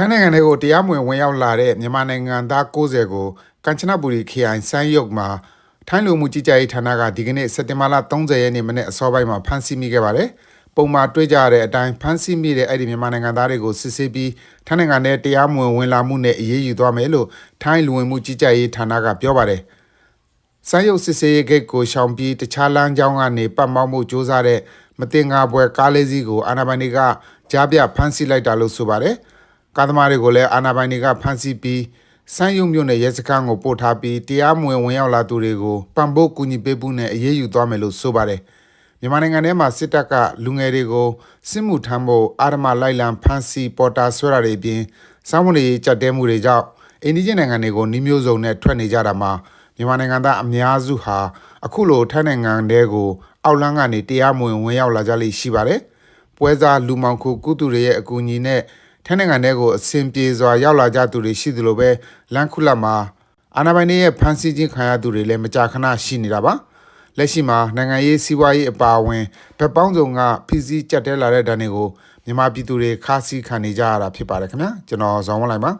ထိုင်းနိုင်ငံတွေကိုတရားမဝင်ဝင်ရောက်လာတဲ့မြန်မာနိုင်ငံသား90ကိုကမ်ချနဘူရီခရိုင်စန်းရုပ်မှာထိုင်းလူမှုကြီးကြပ်ရေးဌာနကဒီကနေ့စက်တင်ဘာလ30ရက်နေ့မနေ့အစောပိုင်းမှာဖမ်းဆီးမိခဲ့ပါတယ်။ပုံမှန်တွေ့ကြရတဲ့အတိုင်းဖမ်းဆီးမိတဲ့အဲ့ဒီမြန်မာနိုင်ငံသားတွေကိုစစ်ဆေးပြီးထိုင်းနိုင်ငံထဲတရားမဝင်ဝင်လာမှုနဲ့အရေးယူသွားမယ်လို့ထိုင်းလူဝင်မှုကြီးကြပ်ရေးဌာနကပြောပါတယ်။စမ်းရုပ်စစ်ဆေးရေးဂိတ်ကိုရှောင်ပြီးတခြားလမ်းကြောင်းကနေပတ်မောက်မှုစ조사တဲ့မတင်ငါဘွယ်ကားလေးစီးကိုအာနာပိုင်တွေကကြားပြဖမ်းဆီးလိုက်တာလို့ဆိုပါတယ်။ ကားသမားတွေကိုလည်းအာနာပိုင်တွေကဖမ်းဆီးပြီးစမ်းရုပ်မြို့နယ်ရဲစခန်းကိုပို့ထားပြီးတရားမဝင်ဝင်ရောက်လာသူတွေကိုပံ့ပိုးကူညီပေးမှုနဲ့အရေးယူသွားမယ်လို့ဆိုပါတယ်။မြန်မာနိုင်ငံထဲမှာစစ်တပ်ကလူငယ်တွေကိုစစ်မှုထမ်းဖို့အာရမလိုက်လံဖမ်းဆီးပေါ်တာဆွဲတာတွေအပြင်စောင်းမတွေကြက်တဲမှုတွေကြောင့်အိန္ဒိယနိုင်ငံတွေကိုနှီးမျိုးစုံနဲ့ထွက်နေကြတာမှာမြန်မာနိုင်ငံသားအများစုဟာအခုလိုထိုင်းနိုင်ငံတွေကိုအောက်လမ်းကနေတရားမဝင်ဝင်ရောက်လာကြလိမ့်ရှိပါတယ်။ပွဲစားလူမောင်ခုကုသူတွေရဲ့အကူအညီနဲ့ ထိုင်းနိုင်ငံတွေကိုအစဉ်ပြေစွာရောက်လာကြသူတွေရှိသလိုပဲလမ်းခုလတ်မှာအာနာပိုင်တွေရဲ့ဖမ်းဆီးခြင်းခံရသူတွေလည်းမကြာခဏရှိနေတာပါ။လက်ရှိမှာနိုင်ငံရေးစီးပွားရေးအပါအဝင်ဗက်ပေါင်းစုံကဖိစီးကြက်တဲလာတဲ့ဒဏ်တွေကိုမြန်မာပြည်သူတွေခါးစည်းခံနေကြရတာဖြစ်ပါတယ်ခင်ဗျာကျွန်တော်ဇော်ဝန်းလိုက်ပါ